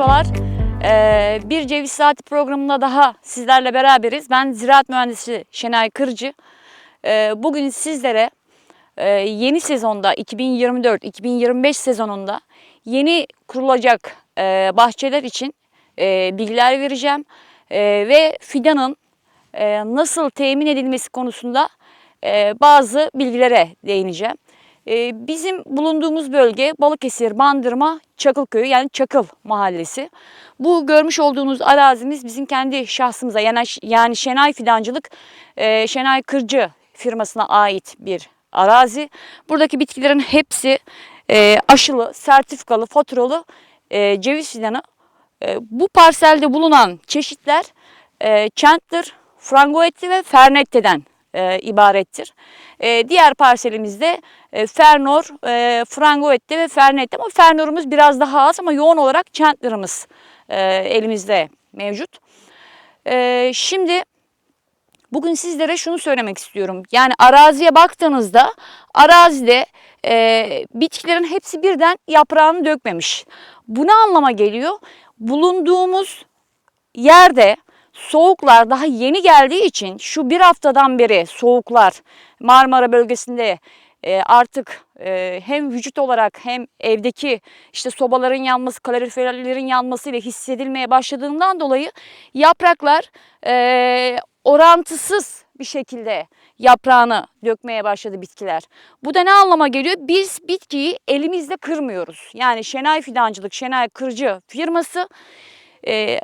Merhabalar. Ee, bir Ceviz Saati programında daha sizlerle beraberiz. Ben ziraat mühendisi Şenay Kırcı. Ee, bugün sizlere e, yeni sezonda 2024-2025 sezonunda yeni kurulacak e, bahçeler için e, bilgiler vereceğim. E, ve fidanın e, nasıl temin edilmesi konusunda e, bazı bilgilere değineceğim. E, bizim bulunduğumuz bölge Balıkesir, Bandırma, Çakılköyü yani Çakıl Mahallesi. Bu görmüş olduğunuz arazimiz bizim kendi şahsımıza yani, Şenay Fidancılık, e, Şenay Kırcı firmasına ait bir arazi. Buradaki bitkilerin hepsi e, aşılı, sertifikalı, faturalı e, ceviz fidanı. Bu parselde bulunan çeşitler e, Chandler, Frangoetti ve Fernette'den ibarettir. Diğer parselimizde e, Fernor, e, Frangoette ve Fernette ama Fernor'umuz biraz daha az ama yoğun olarak Chandler'ımız e, elimizde mevcut. E, şimdi bugün sizlere şunu söylemek istiyorum. Yani araziye baktığınızda arazide e, bitkilerin hepsi birden yaprağını dökmemiş. Bu ne anlama geliyor? Bulunduğumuz yerde soğuklar daha yeni geldiği için şu bir haftadan beri soğuklar Marmara bölgesinde e, artık e, hem vücut olarak hem evdeki işte sobaların yanması, kaloriferlerin yanması ile hissedilmeye başladığından dolayı yapraklar e, orantısız bir şekilde yaprağını dökmeye başladı bitkiler. Bu da ne anlama geliyor? Biz bitkiyi elimizle kırmıyoruz. Yani Şenay Fidancılık, Şenay Kırcı firması e,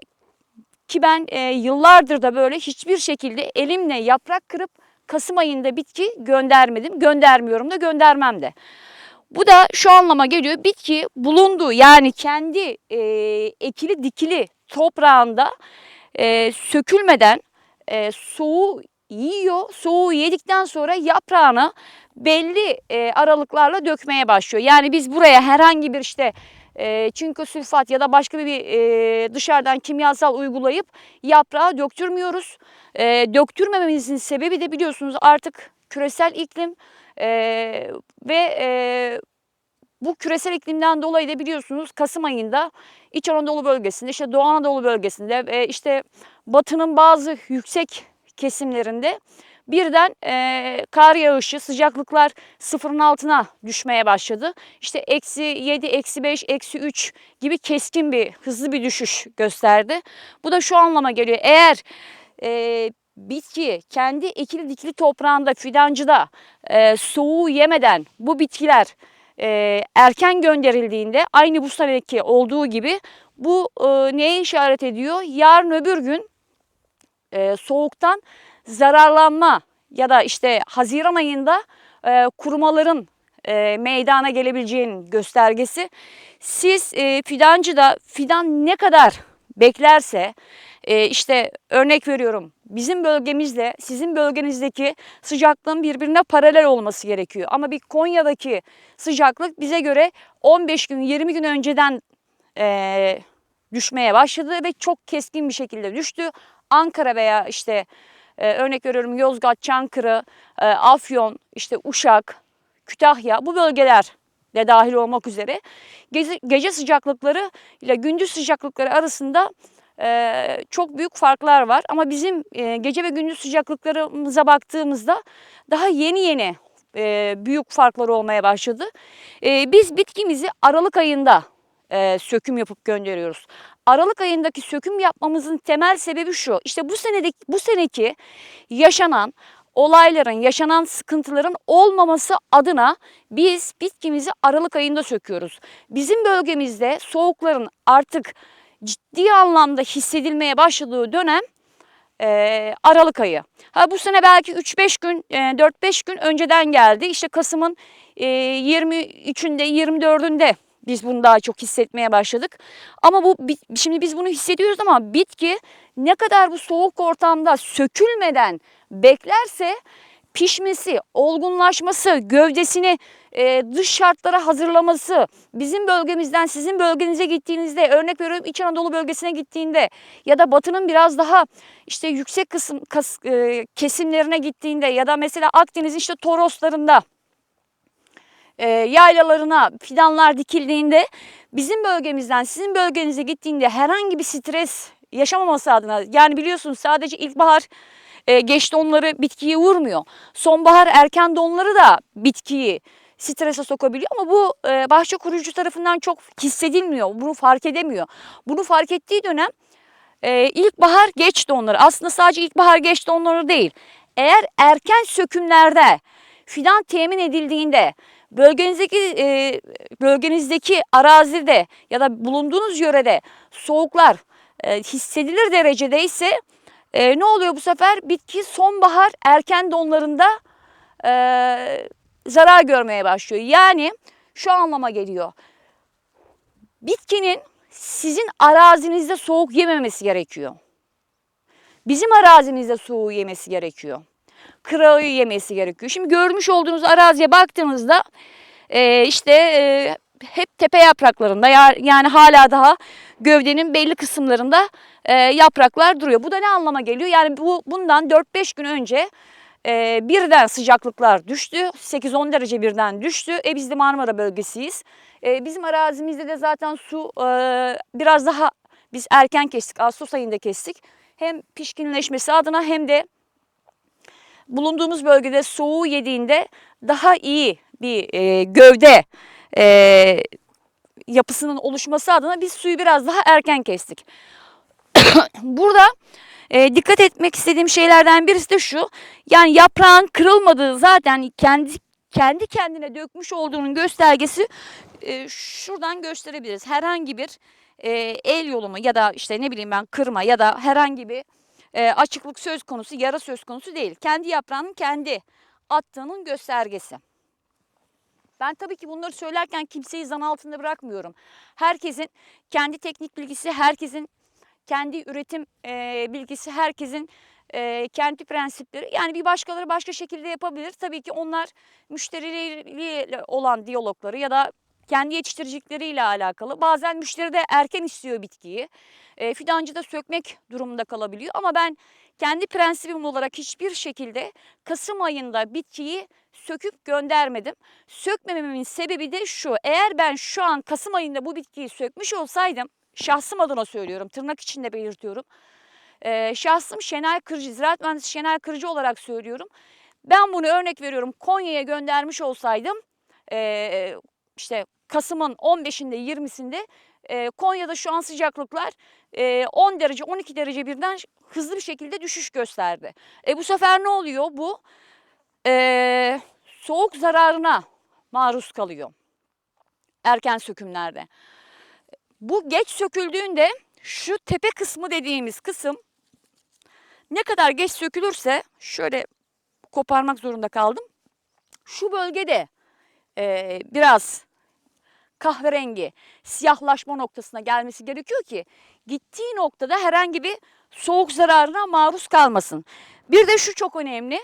ki ben e, yıllardır da böyle hiçbir şekilde elimle yaprak kırıp Kasım ayında bitki göndermedim. Göndermiyorum da göndermem de. Bu da şu anlama geliyor. Bitki bulunduğu yani kendi e, ekili dikili toprağında e, sökülmeden e, soğuğu yiyor. Soğuğu yedikten sonra yaprağını belli e, aralıklarla dökmeye başlıyor. Yani biz buraya herhangi bir işte e, çinko sülfat ya da başka bir e, dışarıdan kimyasal uygulayıp yaprağı döktürmüyoruz. E, döktürmememizin sebebi de biliyorsunuz artık küresel iklim e, ve e, bu küresel iklimden dolayı da biliyorsunuz Kasım ayında İç Anadolu bölgesinde, işte Doğu Anadolu bölgesinde ve işte Batı'nın bazı yüksek kesimlerinde birden e, kar yağışı, sıcaklıklar sıfırın altına düşmeye başladı. İşte eksi 7, eksi 5, eksi 3 gibi keskin bir, hızlı bir düşüş gösterdi. Bu da şu anlama geliyor. Eğer e, bitki kendi ekili dikili toprağında, fidancıda e, soğuğu yemeden bu bitkiler e, erken gönderildiğinde aynı bu seneki olduğu gibi bu e, neye işaret ediyor? Yarın öbür gün e, soğuktan zararlanma ya da işte Haziran ayında e, kurumaların e, meydana gelebileceğinin göstergesi. Siz e, fidancıda fidan ne kadar beklerse e, işte örnek veriyorum bizim bölgemizle sizin bölgenizdeki sıcaklığın birbirine paralel olması gerekiyor. Ama bir Konya'daki sıcaklık bize göre 15 gün 20 gün önceden e, düşmeye başladı ve çok keskin bir şekilde düştü. Ankara veya işte e, örnek veriyorum Yozgat, Çankırı, e, Afyon, işte Uşak, Kütahya bu bölgeler de dahil olmak üzere gece, gece sıcaklıkları ile gündüz sıcaklıkları arasında e, çok büyük farklar var. Ama bizim e, gece ve gündüz sıcaklıklarımıza baktığımızda daha yeni yeni e, büyük farklar olmaya başladı. E, biz bitkimizi Aralık ayında e, söküm yapıp gönderiyoruz. Aralık ayındaki söküm yapmamızın temel sebebi şu. İşte bu senedeki bu seneki yaşanan olayların, yaşanan sıkıntıların olmaması adına biz bitkimizi Aralık ayında söküyoruz. Bizim bölgemizde soğukların artık ciddi anlamda hissedilmeye başladığı dönem e, Aralık ayı. Ha bu sene belki 3-5 gün, e, 4-5 gün önceden geldi. İşte Kasım'ın e, 23'ünde, 24'ünde biz bunu daha çok hissetmeye başladık. Ama bu şimdi biz bunu hissediyoruz ama bitki ne kadar bu soğuk ortamda sökülmeden beklerse pişmesi, olgunlaşması, gövdesini e, dış şartlara hazırlaması, bizim bölgemizden sizin bölgenize gittiğinizde, örnek veriyorum İç Anadolu bölgesine gittiğinde ya da Batı'nın biraz daha işte yüksek kısım e, kesimlerine gittiğinde ya da mesela Akdeniz'in işte Toroslarında e, yaylalarına fidanlar dikildiğinde bizim bölgemizden sizin bölgenize gittiğinde herhangi bir stres yaşamaması adına yani biliyorsunuz sadece ilkbahar e, geç donları bitkiyi vurmuyor. Sonbahar erken donları da bitkiyi strese sokabiliyor ama bu e, bahçe kurucu tarafından çok hissedilmiyor. Bunu fark edemiyor. Bunu fark ettiği dönem e, ilkbahar geç donları. Aslında sadece ilkbahar geç donları değil. Eğer erken sökümlerde fidan temin edildiğinde bölgenizdeki e, bölgenizdeki arazide ya da bulunduğunuz yörede soğuklar e, hissedilir derecede ise e, ne oluyor bu sefer? Bitki sonbahar erken donlarında e, zarar görmeye başlıyor. Yani şu anlama geliyor. Bitkinin sizin arazinizde soğuk yememesi gerekiyor. Bizim arazimizde soğuğu yemesi gerekiyor. Kırağı yemesi gerekiyor. Şimdi görmüş olduğunuz araziye baktığınızda e, işte e, hep tepe yapraklarında ya- yani hala daha gövdenin belli kısımlarında e, yapraklar duruyor. Bu da ne anlama geliyor? Yani bu bundan 4-5 gün önce e, birden sıcaklıklar düştü. 8-10 derece birden düştü. E biz de Marmara bölgesiyiz. E, bizim arazimizde de zaten su e, biraz daha biz erken kestik. Ağustos ayında kestik. Hem pişkinleşmesi adına hem de bulunduğumuz bölgede soğuğu yediğinde daha iyi bir e, gövde e, yapısının oluşması adına biz suyu biraz daha erken kestik. Burada e, dikkat etmek istediğim şeylerden birisi de şu. Yani yaprağın kırılmadığı zaten kendi kendi kendine dökmüş olduğunun göstergesi e, şuradan gösterebiliriz. Herhangi bir e, el yolumu ya da işte ne bileyim ben kırma ya da herhangi bir e, açıklık söz konusu, yara söz konusu değil. Kendi yaprağının kendi attığının göstergesi. Ben tabii ki bunları söylerken kimseyi zan altında bırakmıyorum. Herkesin kendi teknik bilgisi, herkesin kendi üretim e, bilgisi, herkesin e, kendi prensipleri. Yani bir başkaları başka şekilde yapabilir. Tabii ki onlar müşterileriyle olan diyalogları ya da kendi yetiştiricikleriyle alakalı. Bazen müşteri de erken istiyor bitkiyi. E, fidancı da sökmek durumunda kalabiliyor. Ama ben kendi prensibim olarak hiçbir şekilde Kasım ayında bitkiyi söküp göndermedim. Sökmememin sebebi de şu. Eğer ben şu an Kasım ayında bu bitkiyi sökmüş olsaydım, şahsım adına söylüyorum, tırnak içinde belirtiyorum. Ee, şahsım Şenay Kırcı, Ziraat Mühendisi Şenay Kırcı olarak söylüyorum. Ben bunu örnek veriyorum Konya'ya göndermiş olsaydım, ee, işte Kasım'ın 15'inde 20'sinde e, Konya'da şu an sıcaklıklar e, 10 derece 12 derece birden hızlı bir şekilde düşüş gösterdi. E bu sefer ne oluyor? Bu e, soğuk zararına maruz kalıyor erken sökümlerde. Bu geç söküldüğünde şu tepe kısmı dediğimiz kısım ne kadar geç sökülürse şöyle koparmak zorunda kaldım. Şu bölgede e, biraz kahverengi siyahlaşma noktasına gelmesi gerekiyor ki gittiği noktada herhangi bir soğuk zararına maruz kalmasın. Bir de şu çok önemli.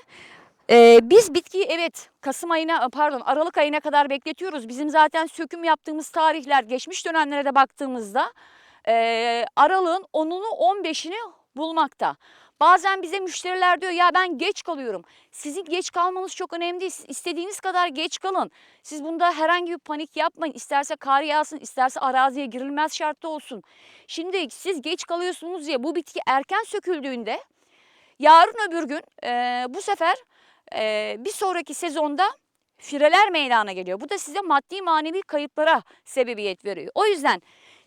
Ee, biz bitkiyi evet Kasım ayına pardon Aralık ayına kadar bekletiyoruz. Bizim zaten söküm yaptığımız tarihler geçmiş dönemlere de baktığımızda e, Aralık'ın 10'unu 15'ini bulmakta. Bazen bize müşteriler diyor ya ben geç kalıyorum. Sizin geç kalmanız çok önemli İstediğiniz kadar geç kalın. Siz bunda herhangi bir panik yapmayın. İsterse kar yağsın, isterse araziye girilmez şartta olsun. Şimdi siz geç kalıyorsunuz diye bu bitki erken söküldüğünde yarın öbür gün e, bu sefer e, bir sonraki sezonda fireler meydana geliyor. Bu da size maddi manevi kayıplara sebebiyet veriyor. O yüzden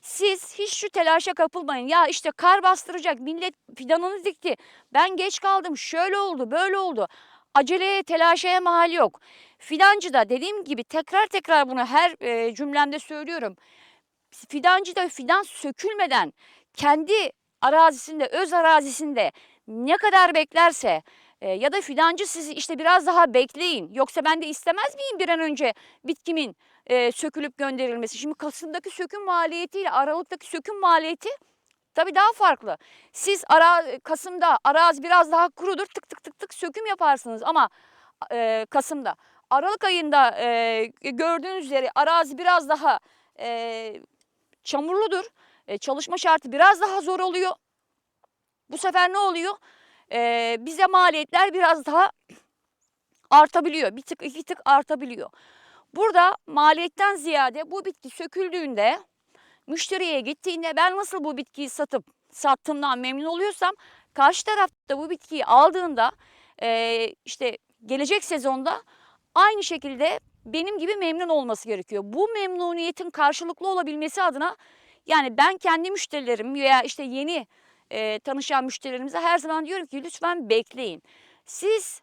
siz hiç şu telaşa kapılmayın. Ya işte kar bastıracak, millet fidanını dikti. Ben geç kaldım, şöyle oldu, böyle oldu. Aceleye, telaşaya mahal yok. Fidancı da dediğim gibi tekrar tekrar bunu her e, cümlemde söylüyorum. Fidancı da fidan sökülmeden kendi arazisinde, öz arazisinde ne kadar beklerse e, ya da fidancı sizi işte biraz daha bekleyin. Yoksa ben de istemez miyim bir an önce bitkimin e, sökülüp gönderilmesi? Şimdi Kasım'daki söküm maliyetiyle Aralık'taki söküm maliyeti tabii daha farklı. Siz ara, Kasım'da arazi biraz daha kurudur tık tık tık tık söküm yaparsınız ama e, Kasım'da. Aralık ayında e, gördüğünüz üzere arazi biraz daha e, çamurludur. E, çalışma şartı biraz daha zor oluyor. Bu sefer ne oluyor? e, bize maliyetler biraz daha artabiliyor. Bir tık iki tık artabiliyor. Burada maliyetten ziyade bu bitki söküldüğünde müşteriye gittiğinde ben nasıl bu bitkiyi satıp sattığımdan memnun oluyorsam karşı tarafta bu bitkiyi aldığında e, işte gelecek sezonda aynı şekilde benim gibi memnun olması gerekiyor. Bu memnuniyetin karşılıklı olabilmesi adına yani ben kendi müşterilerim veya işte yeni e, tanışan müşterilerimize her zaman diyorum ki lütfen bekleyin. Siz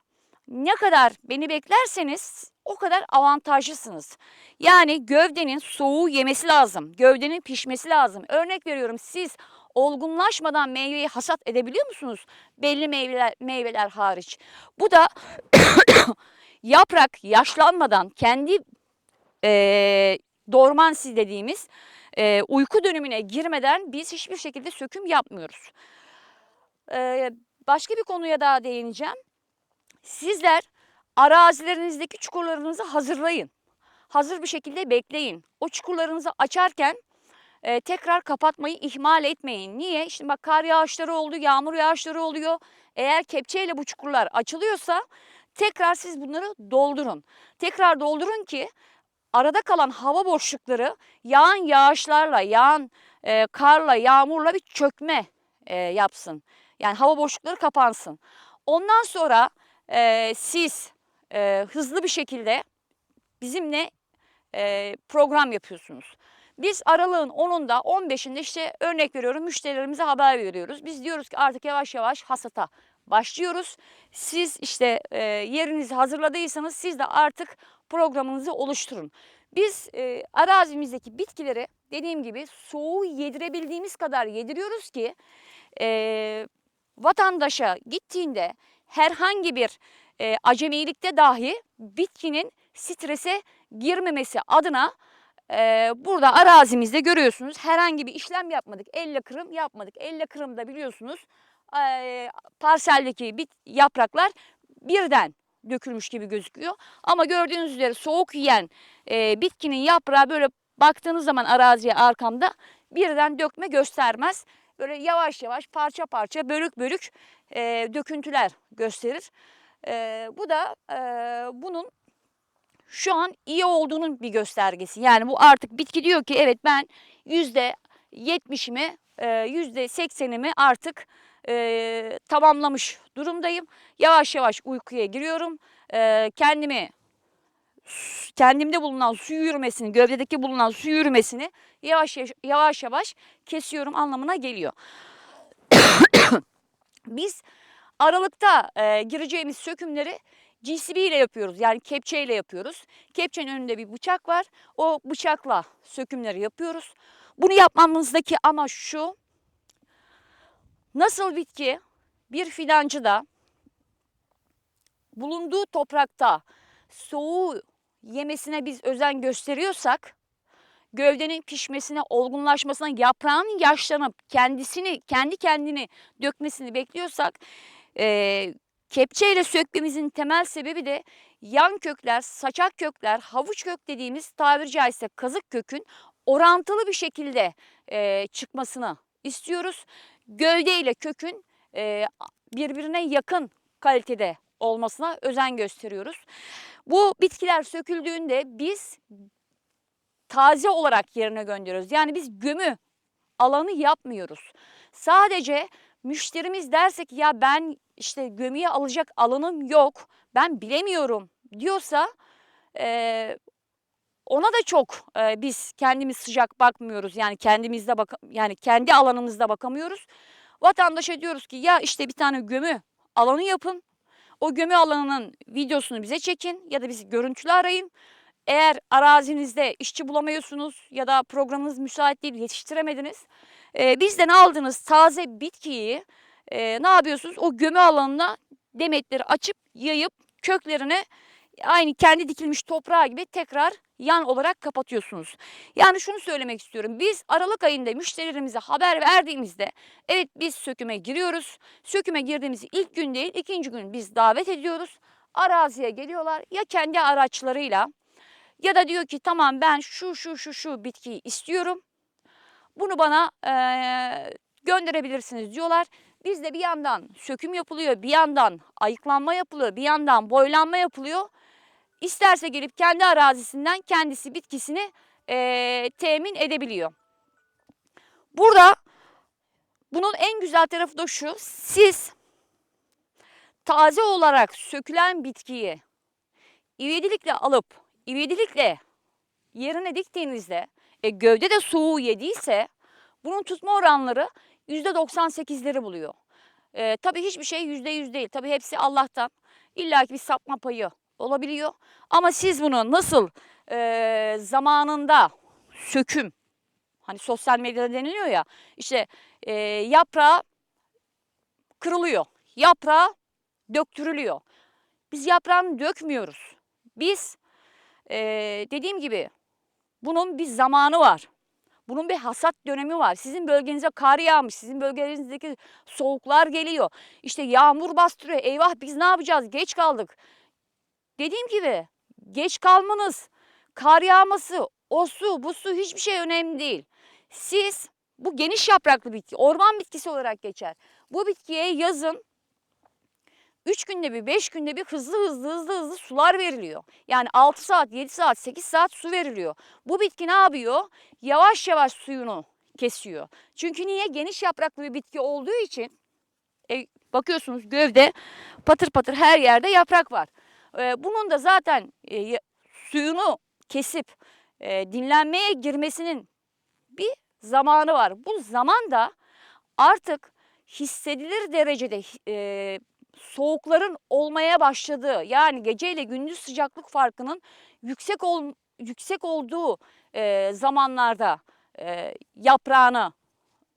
ne kadar beni beklerseniz o kadar avantajlısınız. Yani gövdenin soğuğu yemesi lazım. Gövdenin pişmesi lazım. Örnek veriyorum siz olgunlaşmadan meyveyi hasat edebiliyor musunuz? Belli meyveler, meyveler hariç. Bu da yaprak yaşlanmadan kendi e, dormansi dediğimiz e, uyku dönemine girmeden biz hiçbir şekilde söküm yapmıyoruz. E, başka bir konuya daha değineceğim. Sizler arazilerinizdeki çukurlarınızı hazırlayın. Hazır bir şekilde bekleyin. O çukurlarınızı açarken e, tekrar kapatmayı ihmal etmeyin. Niye? Şimdi bak kar yağışları oldu, yağmur yağışları oluyor. Eğer kepçeyle bu çukurlar açılıyorsa tekrar siz bunları doldurun. Tekrar doldurun ki arada kalan hava boşlukları yağan yağışlarla, yağan e, karla, yağmurla bir çökme e, yapsın. Yani hava boşlukları kapansın. Ondan sonra e, siz e, hızlı bir şekilde bizimle e, program yapıyorsunuz. Biz aralığın 10'unda 15'inde işte örnek veriyorum müşterilerimize haber veriyoruz. Biz diyoruz ki artık yavaş yavaş hasata başlıyoruz. Siz işte e, yerinizi hazırladıysanız siz de artık programınızı oluşturun. Biz e, arazimizdeki bitkileri dediğim gibi soğuğu yedirebildiğimiz kadar yediriyoruz ki e, vatandaşa gittiğinde herhangi bir e, acemilikte dahi bitkinin strese girmemesi adına e, burada arazimizde görüyorsunuz herhangi bir işlem yapmadık. Elle kırım yapmadık. Elle kırım da biliyorsunuz e, parseldeki bit, yapraklar birden dökülmüş gibi gözüküyor. Ama gördüğünüz üzere soğuk yiyen e, bitkinin yaprağı böyle baktığınız zaman araziye arkamda birden dökme göstermez. Böyle yavaş yavaş parça parça bölük bölük e, döküntüler gösterir. E, bu da e, bunun şu an iyi olduğunun bir göstergesi. Yani bu artık bitki diyor ki evet ben yüzde yetmişimi, yüzde seksenimi artık e, tamamlamış durumdayım. Yavaş yavaş uykuya giriyorum. E, kendimi kendimde bulunan su yürümesini, gövdedeki bulunan su yürümesini yavaş yavaş yavaş kesiyorum anlamına geliyor. Biz Aralıkta e, gireceğimiz sökümleri GCB ile yapıyoruz. Yani kepçe ile yapıyoruz. Kepçenin önünde bir bıçak var. O bıçakla sökümleri yapıyoruz. Bunu yapmamızdaki amaç şu. Nasıl bitki bir fidancıda bulunduğu toprakta soğuğu yemesine biz özen gösteriyorsak gövdenin pişmesine, olgunlaşmasına, yaprağın yaşlanıp kendisini, kendi kendini dökmesini bekliyorsak e, kepçeyle sökmemizin temel sebebi de yan kökler, saçak kökler, havuç kök dediğimiz tabiri caizse kazık kökün orantılı bir şekilde e, çıkmasını istiyoruz. Gövde ile kökün e, birbirine yakın kalitede olmasına özen gösteriyoruz. Bu bitkiler söküldüğünde biz taze olarak yerine gönderiyoruz. Yani biz gömü alanı yapmıyoruz. Sadece müşterimiz derse ki ya ben işte gömüye alacak alanım yok, ben bilemiyorum diyorsa e, ona da çok e, biz kendimiz sıcak bakmıyoruz. Yani kendimizde bak yani kendi alanımızda bakamıyoruz. Vatandaşa diyoruz ki ya işte bir tane gömü alanı yapın. O gömü alanının videosunu bize çekin ya da bizi görüntülü arayın. Eğer arazinizde işçi bulamıyorsunuz ya da programınız müsait değil yetiştiremediniz. E, bizden aldığınız taze bitkiyi e, ne yapıyorsunuz? O gömü alanına demetleri açıp yayıp köklerine aynı kendi dikilmiş toprağı gibi tekrar yan olarak kapatıyorsunuz. Yani şunu söylemek istiyorum. Biz Aralık ayında müşterilerimize haber verdiğimizde evet biz söküme giriyoruz. Söküme girdiğimiz ilk gün değil ikinci gün biz davet ediyoruz. Araziye geliyorlar ya kendi araçlarıyla ya da diyor ki tamam ben şu şu şu şu bitkiyi istiyorum. Bunu bana e, gönderebilirsiniz diyorlar. Bizde bir yandan söküm yapılıyor, bir yandan ayıklanma yapılıyor, bir yandan boylanma yapılıyor. isterse gelip kendi arazisinden kendisi bitkisini eee, temin edebiliyor. Burada bunun en güzel tarafı da şu. Siz taze olarak sökülen bitkiyi ivedilikle alıp ivedilikle yerine diktiğinizde e, gövde de soğuğu yediyse bunun tutma oranları %98'leri buluyor. E, tabii hiçbir şey %100 değil. Tabii hepsi Allah'tan. İlla ki bir sapma payı olabiliyor. Ama siz bunu nasıl e, zamanında söküm, hani sosyal medyada deniliyor ya, işte e, yaprağı kırılıyor, yaprağı döktürülüyor. Biz yaprağını dökmüyoruz. Biz e, dediğim gibi bunun bir zamanı var. Bunun bir hasat dönemi var. Sizin bölgenize kar yağmış, sizin bölgenizdeki soğuklar geliyor. İşte yağmur bastırıyor. Eyvah biz ne yapacağız? Geç kaldık. Dediğim gibi geç kalmanız, kar yağması, o su, bu su hiçbir şey önemli değil. Siz bu geniş yapraklı bitki, orman bitkisi olarak geçer. Bu bitkiye yazın 3 günde bir, 5 günde bir hızlı hızlı hızlı hızlı sular veriliyor. Yani 6 saat, 7 saat, 8 saat su veriliyor. Bu bitki ne yapıyor? Yavaş yavaş suyunu kesiyor. Çünkü niye? Geniş yapraklı bir bitki olduğu için e, bakıyorsunuz gövde patır patır her yerde yaprak var. E, bunun da zaten e, suyunu kesip e, dinlenmeye girmesinin bir zamanı var. Bu zaman da artık hissedilir derecede e, soğukların olmaya başladığı yani gece ile gündüz sıcaklık farkının yüksek ol, yüksek olduğu e, zamanlarda e, yaprağını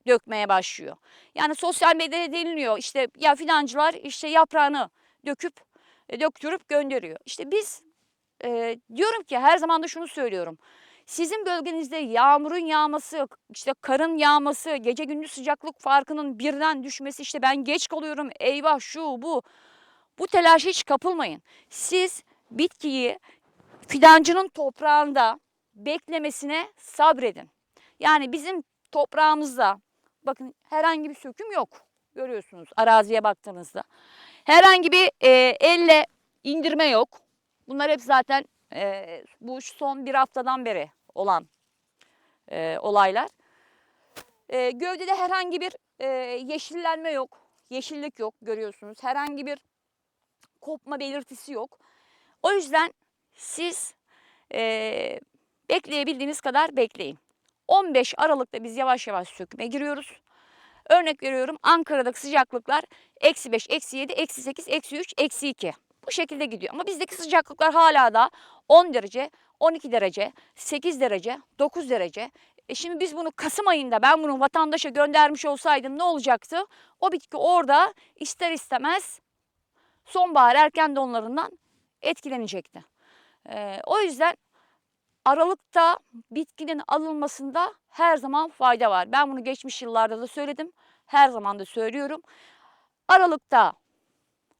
dökmeye başlıyor. Yani sosyal medyada deniliyor işte ya filancılar işte yaprağını döküp e, döktürüp gönderiyor. İşte biz e, diyorum ki her zaman da şunu söylüyorum. Sizin bölgenizde yağmurun yağması, işte karın yağması, gece gündüz sıcaklık farkının birden düşmesi, işte ben geç kalıyorum, eyvah şu bu. Bu telaşa hiç kapılmayın. Siz bitkiyi fidancının toprağında beklemesine sabredin. Yani bizim toprağımızda bakın herhangi bir söküm yok. Görüyorsunuz araziye baktığınızda. Herhangi bir e, elle indirme yok. Bunlar hep zaten e, bu son bir haftadan beri olan e, olaylar. E, gövdede herhangi bir e, yeşillenme yok. Yeşillik yok görüyorsunuz. Herhangi bir kopma belirtisi yok. O yüzden siz e, bekleyebildiğiniz kadar bekleyin. 15 Aralık'ta biz yavaş yavaş söküme giriyoruz. Örnek veriyorum Ankara'daki sıcaklıklar eksi 5, eksi 7, eksi 8, eksi 3, eksi 2. Bu şekilde gidiyor. Ama bizdeki sıcaklıklar hala da 10 derece, 12 derece, 8 derece, 9 derece. E şimdi biz bunu Kasım ayında ben bunu vatandaşa göndermiş olsaydım ne olacaktı? O bitki orada ister istemez sonbahar erken donlarından etkilenecekti. Ee, o yüzden Aralıkta bitkinin alınmasında her zaman fayda var. Ben bunu geçmiş yıllarda da söyledim. Her zaman da söylüyorum. Aralıkta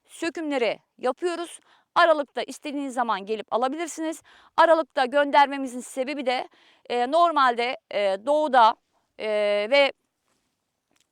sökümleri yapıyoruz. Aralıkta istediğiniz zaman gelip alabilirsiniz. Aralıkta göndermemizin sebebi de e, normalde e, doğuda e, ve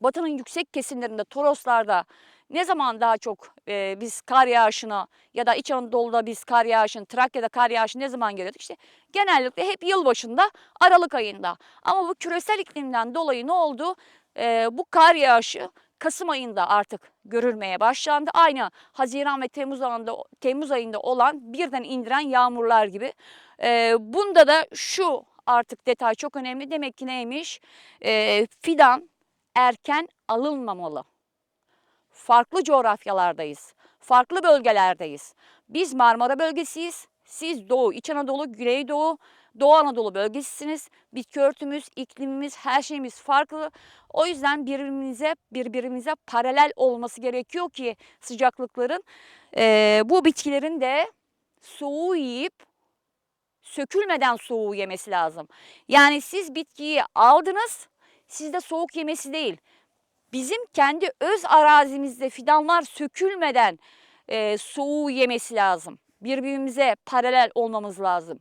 batının yüksek kesimlerinde, Toroslarda ne zaman daha çok e, biz kar yağışına ya da İç Anadolu'da biz kar yağışını, Trakya'da kar yağışı ne zaman görüyorduk? İşte genellikle hep yılbaşında, Aralık ayında. Ama bu küresel iklimden dolayı ne oldu? E, bu kar yağışı Kasım ayında artık görülmeye başlandı. Aynı Haziran ve Temmuz ayında, Temmuz ayında olan birden indiren yağmurlar gibi. E, bunda da şu artık detay çok önemli. Demek ki neymiş? E, fidan erken alınmamalı. Farklı coğrafyalardayız. Farklı bölgelerdeyiz. Biz Marmara bölgesiyiz. Siz Doğu, İç Anadolu, Güneydoğu, Doğu Anadolu bölgesisiniz. Bitki örtümüz, iklimimiz, her şeyimiz farklı. O yüzden birbirimize birbirimize paralel olması gerekiyor ki sıcaklıkların eee, bu bitkilerin de soğuğu yiyip sökülmeden soğuğu yemesi lazım. Yani siz bitkiyi aldınız, sizde soğuk yemesi değil. Bizim kendi öz arazimizde fidanlar sökülmeden e, soğuğu yemesi lazım. Birbirimize paralel olmamız lazım.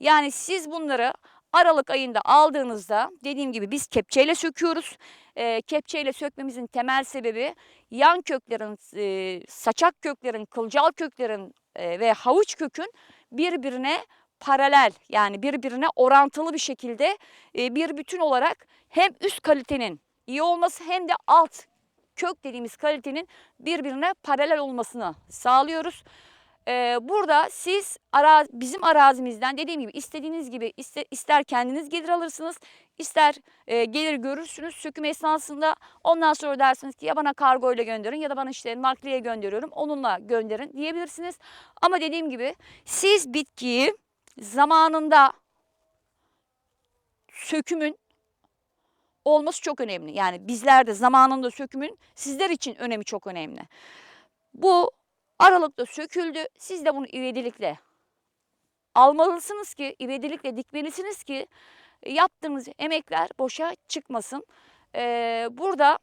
Yani siz bunları Aralık ayında aldığınızda dediğim gibi biz kepçeyle söküyoruz. E, kepçeyle sökmemizin temel sebebi yan köklerin, e, saçak köklerin, kılcal köklerin e, ve havuç kökün birbirine paralel yani birbirine orantılı bir şekilde e, bir bütün olarak hem üst kalitenin iyi olması hem de alt kök dediğimiz kalitenin birbirine paralel olmasını sağlıyoruz. Ee, burada siz ara, bizim arazimizden dediğim gibi istediğiniz gibi iste, ister kendiniz gelir alırsınız ister e, gelir görürsünüz söküm esnasında ondan sonra dersiniz ki ya bana kargo ile gönderin ya da bana işte nakliye gönderiyorum onunla gönderin diyebilirsiniz. Ama dediğim gibi siz bitkiyi zamanında sökümün olması çok önemli. Yani bizlerde zamanında sökümün sizler için önemi çok önemli. Bu Aralıkta söküldü. Siz de bunu ivedilikle almalısınız ki, ivedilikle dikmelisiniz ki yaptığınız emekler boşa çıkmasın. Ee, burada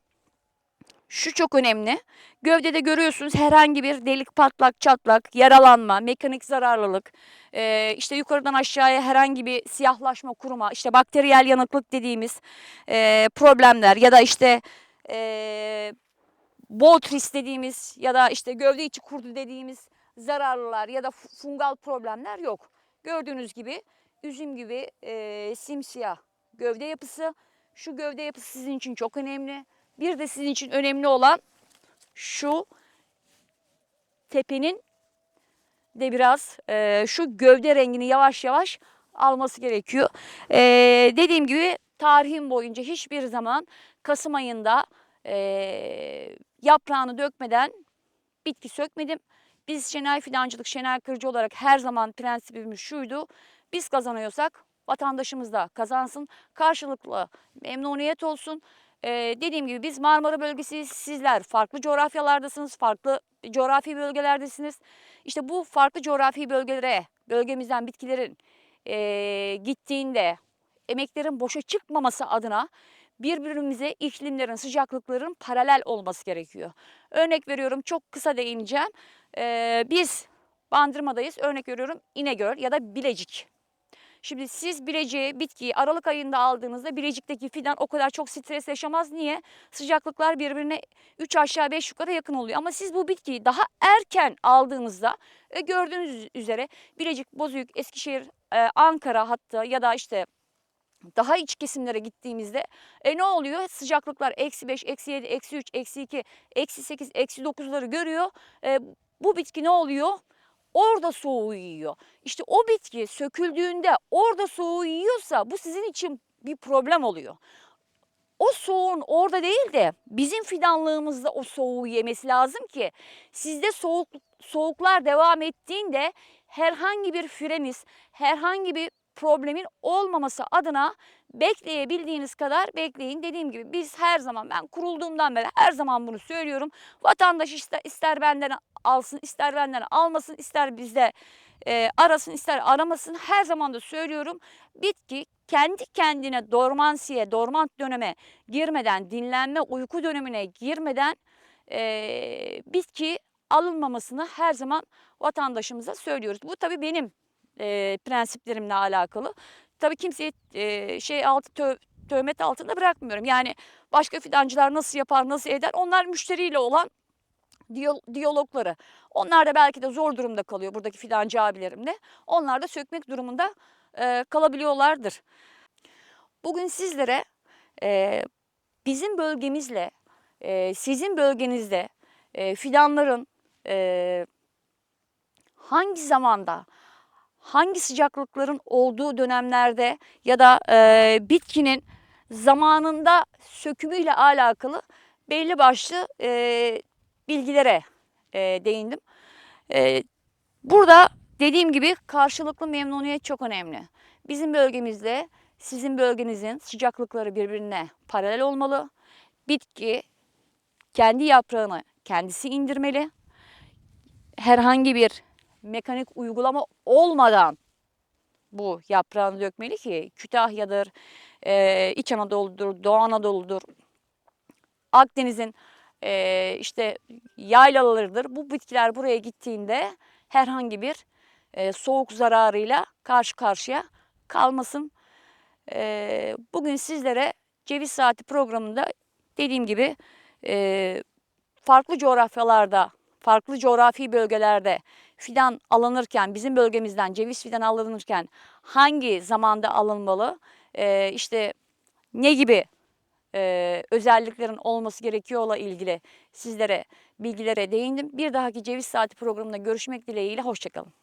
şu çok önemli. Gövdede görüyorsunuz herhangi bir delik, patlak, çatlak, yaralanma, mekanik zararlılık, e, işte yukarıdan aşağıya herhangi bir siyahlaşma, kuruma, işte bakteriyel yanıklık dediğimiz e, problemler ya da işte e, Botris dediğimiz ya da işte gövde içi kurdu dediğimiz zararlılar ya da fungal problemler yok. Gördüğünüz gibi üzüm gibi e, simsiyah gövde yapısı. Şu gövde yapısı sizin için çok önemli. Bir de sizin için önemli olan şu tepenin de biraz e, şu gövde rengini yavaş yavaş alması gerekiyor. E, dediğim gibi tarihim boyunca hiçbir zaman Kasım ayında e, yaprağını dökmeden bitki sökmedim. Biz Şenay Fidancılık, Şenay Kırcı olarak her zaman prensibimiz şuydu. Biz kazanıyorsak vatandaşımız da kazansın. Karşılıklı memnuniyet olsun. Ee, dediğim gibi biz Marmara bölgesi sizler farklı coğrafyalardasınız, farklı coğrafi bölgelerdesiniz. İşte bu farklı coğrafi bölgelere, bölgemizden bitkilerin e, gittiğinde emeklerin boşa çıkmaması adına birbirimize iklimlerin, sıcaklıkların paralel olması gerekiyor. Örnek veriyorum çok kısa değineceğim. Ee, biz Bandırma'dayız. Örnek veriyorum İnegöl ya da Bilecik. Şimdi siz Bilecik'i, bitkiyi Aralık ayında aldığınızda Bilecik'teki fidan o kadar çok stres yaşamaz. Niye? Sıcaklıklar birbirine 3 aşağı 5 yukarı yakın oluyor. Ama siz bu bitkiyi daha erken aldığınızda e, gördüğünüz üzere Bilecik, Bozüyük, Eskişehir, e, Ankara hatta ya da işte daha iç kesimlere gittiğimizde e ne oluyor? Sıcaklıklar eksi 5, eksi 7, eksi 3, eksi 2, eksi 8, eksi 9'ları görüyor. E, bu bitki ne oluyor? Orada soğuğu yiyor. İşte o bitki söküldüğünde orada soğuğu yiyorsa bu sizin için bir problem oluyor. O soğuğun orada değil de bizim fidanlığımızda o soğuğu yemesi lazım ki sizde soğuk soğuklar devam ettiğinde herhangi bir freniz, herhangi bir problemin olmaması adına bekleyebildiğiniz kadar bekleyin. Dediğim gibi biz her zaman ben kurulduğumdan beri her zaman bunu söylüyorum. Vatandaş ister, ister benden alsın, ister benden almasın, ister bizde e, arasın, ister aramasın. Her zaman da söylüyorum. Bitki kendi kendine dormansiye, dormant döneme girmeden, dinlenme, uyku dönemine girmeden e, bitki alınmamasını her zaman vatandaşımıza söylüyoruz. Bu tabii benim e, prensiplerimle alakalı. Tabii kimseyi e, şey altı tö, töhmet altında bırakmıyorum. Yani başka fidancılar nasıl yapar, nasıl eder onlar müşteriyle olan diyalogları. Onlar da belki de zor durumda kalıyor buradaki fidancı abilerimle. Onlar da sökmek durumunda e, kalabiliyorlardır. Bugün sizlere e, bizim bölgemizle e, sizin bölgenizde e, fidanların e, hangi zamanda hangi sıcaklıkların olduğu dönemlerde ya da e, bitkinin zamanında sökümüyle alakalı belli başlı e, bilgilere e, değindim. E, burada dediğim gibi karşılıklı memnuniyet çok önemli. Bizim bölgemizde sizin bölgenizin sıcaklıkları birbirine paralel olmalı. Bitki kendi yaprağını kendisi indirmeli. Herhangi bir mekanik uygulama olmadan bu yaprağını dökmeli ki Kütahya'dır, e, İç Anadolu'dur, Doğu Anadolu'dur, Akdeniz'in e, işte yaylalarıdır. Bu bitkiler buraya gittiğinde herhangi bir e, soğuk zararıyla karşı karşıya kalmasın. E, bugün sizlere Ceviz Saati programında dediğim gibi e, farklı coğrafyalarda, farklı coğrafi bölgelerde fidan alınırken, bizim bölgemizden ceviz fidan alınırken hangi zamanda alınmalı? E, işte ne gibi e, özelliklerin olması gerekiyorla ilgili sizlere bilgilere değindim. Bir dahaki Ceviz Saati programında görüşmek dileğiyle. Hoşçakalın.